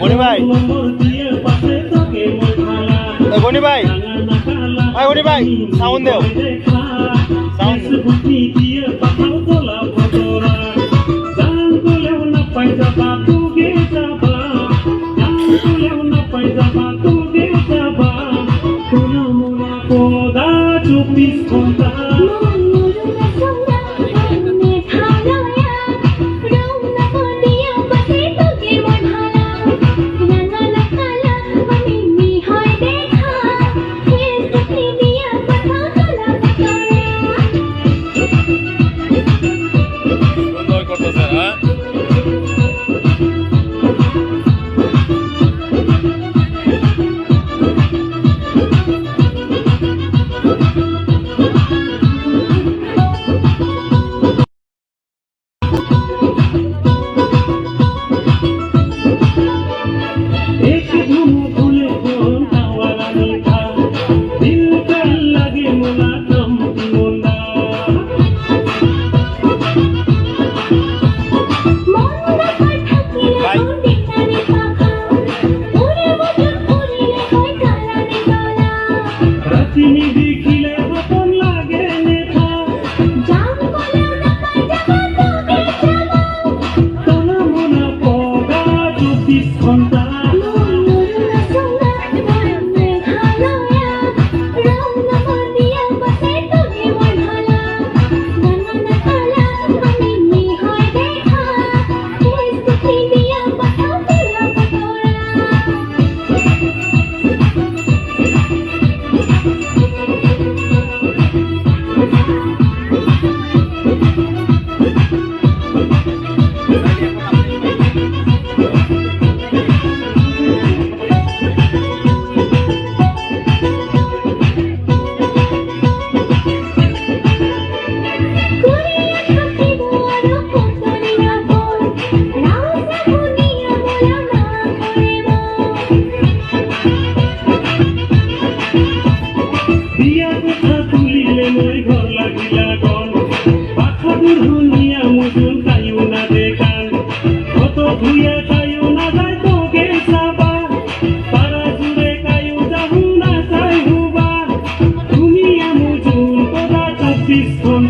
গনি ভাই গনি ভাই ভাই গনি ভাই সাউন্ড দেও সাউন্ড চব্বিশ ঘণ্টা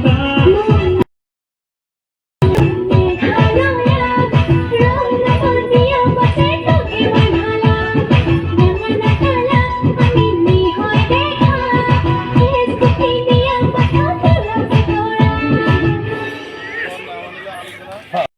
Bye.